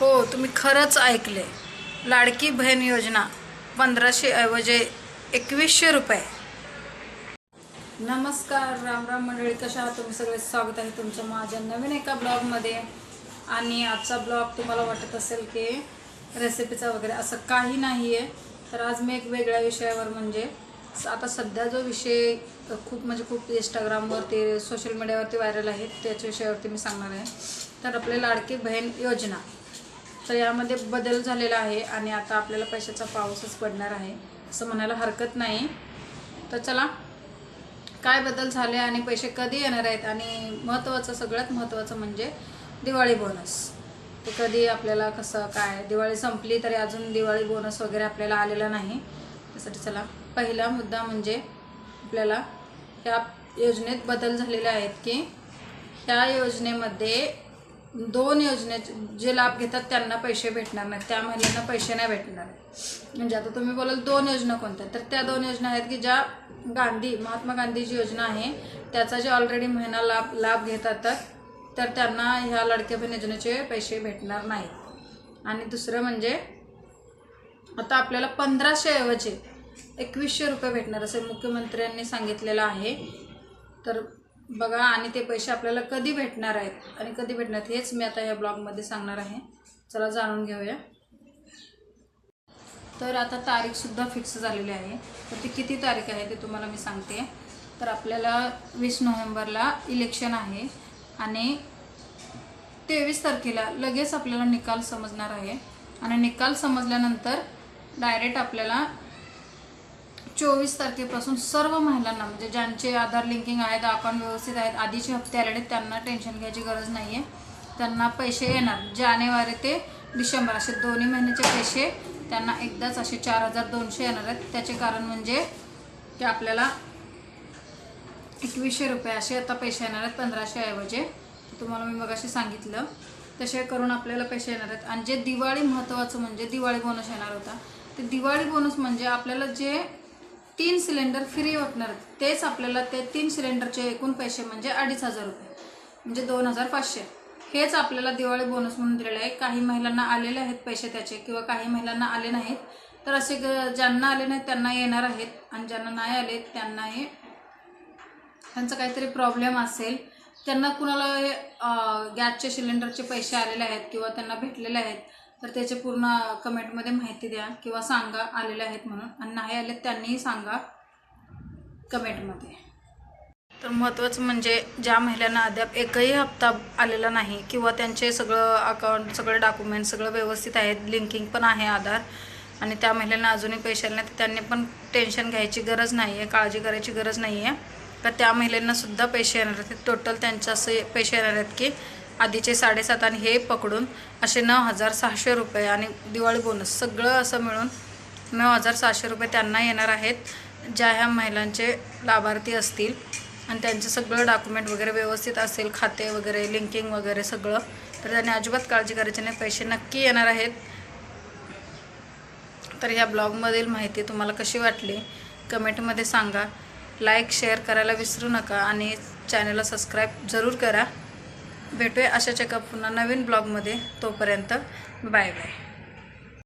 हो तुम्ही खरंच ऐकले. लाडकी बहीण योजना पंधराशे ऐवजी एकवीसशे रुपये. नमस्कार राम राम मंडळी कशा आहात? तुम्ही सगळे स्वागत आहे तुमचं माझ्या नवीन एका ब्लॉगमध्ये. आणि आजचा ब्लॉग तुम्हाला वाटत असेल की रेसिपीचा वगैरे असं काही नाही आहे तर आज मी एक वेगळ्या विषयावर म्हणजे आता सध्या जो विषय खूप म्हणजे खूप इंस्टाग्रामवरती सोशल मीडियावरती व्हायरल आहे त्याच्या विषयावरती मी सांगणार आहे. तर आपले लाडकी बहीण योजना. तर यामध्ये बदल झालेला आहे आणि आता आपल्याला पैशाचा पाऊसच पडणार आहे असं म्हणायला हरकत नाही. तर चला काय बदल झाले आणि पैसे कधी येणार आहेत? आणि महत्त्वाचं सगळ्यात महत्त्वाचं म्हणजे दिवाळी बोनस ते कधी आपल्याला कसं काय दिवाळी संपली तरी अजून दिवाळी बोनस वगैरे आपल्याला आलेला नाही. त्यासाठी चला पहिला मुद्दा म्हणजे आपल्याला या योजनेत बदल झालेले आहेत की ह्या योजनेमध्ये दोन योजनेचे जे लाभ घेतात त्यांना पैसे भेटणार नाहीत त्या महिलांना पैसे नाही भेटणार म्हणजे आता तुम्ही बोलाल दोन योजना कोणत्या तर त्या दोन योजना आहेत की ज्या गांधी महात्मा गांधीची योजना आहे त्याचा जे ऑलरेडी महिना लाभ लाभ घेतात तर त्यांना ह्या लाडक्या बहीण योजनेचे पैसे भेटणार नाहीत. आणि दुसरं म्हणजे आता आपल्याला पंधराशे ऐवजी एकवीसशे रुपये भेटणार असे मुख्यमंत्र्यांनी सांगितलेलं आहे. तर बघा आणि ते पैसे आपल्याला कधी भेटणार आहेत? आणि कधी भेटणार आहेत? हेच मी आता या ब्लॉगमध्ये सांगणार आहे. चला जाणून घेऊया. तर आता तारीखसुद्धा फिक्स झालेली आहे. तर ती किती तारीख आहे ते तुम्हाला मी सांगते. तर आपल्याला वीस नोव्हेंबरला इलेक्शन आहे. आणि तेवीस तारखेला लगेच आपल्याला निकाल समजणार आहे. आणि निकाल समजल्यानंतर डायरेक्ट आपल्याला चोवीस तारखेपासून सर्व महिलांना म्हणजे ज्यांचे आधार लिंकिंग आहेत अकाउंट व्यवस्थित आहेत आधीचे हप्ते आलेले त्यांना टेन्शन घ्यायची गरज नाही आहे त्यांना पैसे येणार. जानेवारी ते डिसेंबर असे दोन्ही महिन्याचे पैसे त्यांना एकदाच असे चार हजार दोनशे येणार आहेत. त्याचे कारण म्हणजे की आपल्याला एकवीसशे रुपये असे आता पैसे येणार आहेत पंधराशे ऐवजी. तुम्हाला मी मगाशी सांगितलं. तसे करून आपल्याला पैसे येणार आहेत. आणि जे दिवाळी महत्त्वाचं म्हणजे दिवाळी बोनस येणार होता. ते दिवाळी बोनस म्हणजे आपल्याला जे तीन सिलेंडर फ्री वाटणार. तेच आपल्याला ते तीन सिलेंडरचे एकूण पैसे म्हणजे अडीच हजार रुपये. म्हणजे दोन हजार पाचशे. हेच आपल्याला दिवाळी बोनस म्हणून दिलेलं आहे. काही महिलांना आलेले आहेत पैसे त्याचे किंवा काही महिलांना आले नाहीत तर असे ग- ज्यांना आले नाहीत त्यांना येणार आहेत. आणि ज्यांना नाही आले त्यांनाही त्यांचा काहीतरी प्रॉब्लेम असेल. त्यांना कुणाला गॅसचे सिलेंडरचे पैसे आलेले आहेत किंवा त्यांना भेटलेले आहेत तर त्याचे पूर्ण कमेंटमध्ये माहिती द्या किंवा सांगा आलेले आहेत म्हणून. आणि नाही आले त्यांनीही सांगा कमेंटमध्ये. तर महत्त्वाचं म्हणजे ज्या महिलांना अद्याप एकही हप्ता आलेला नाही किंवा त्यांचे सगळं अकाउंट सगळे डॉक्युमेंट सगळं व्यवस्थित आहेत लिंकिंग पण आहे आधार आणि त्या महिलांना अजूनही पैसे आले नाही तर त्यांनी पण टेन्शन घ्यायची गरज नाही आहे काळजी करायची गरज नाही आहे तर त्या महिलांनासुद्धा पैसे येणार आहेत. टोटल त्यांचे असे पैसे येणार आहेत की आधीचे साडेसात आणि हे पकडून असे नऊ हजार सहाशे रुपये आणि दिवाळी बोनस सगळं असं मिळून नऊ हजार सहाशे रुपये त्यांना येणार आहेत. ज्या ह्या महिलांचे लाभार्थी असतील आणि त्यांचं सगळं डॉक्युमेंट वगैरे व्यवस्थित असेल खाते वगैरे लिंकिंग वगैरे सगळं तर त्यांनी अजिबात काळजी करायची नाही. पैसे नक्की येणार आहेत. तर ह्या ब्लॉगमधील माहिती तुम्हाला कशी वाटली? कमेंटमध्ये सांगा. लाईक शेअर करायला विसरू नका आणि चॅनलला सबस्क्राईब जरूर करा. भेटूया अशाच एका पुन्हा नवीन ब्लॉगमध्ये तोपर्यंत बाय बाय.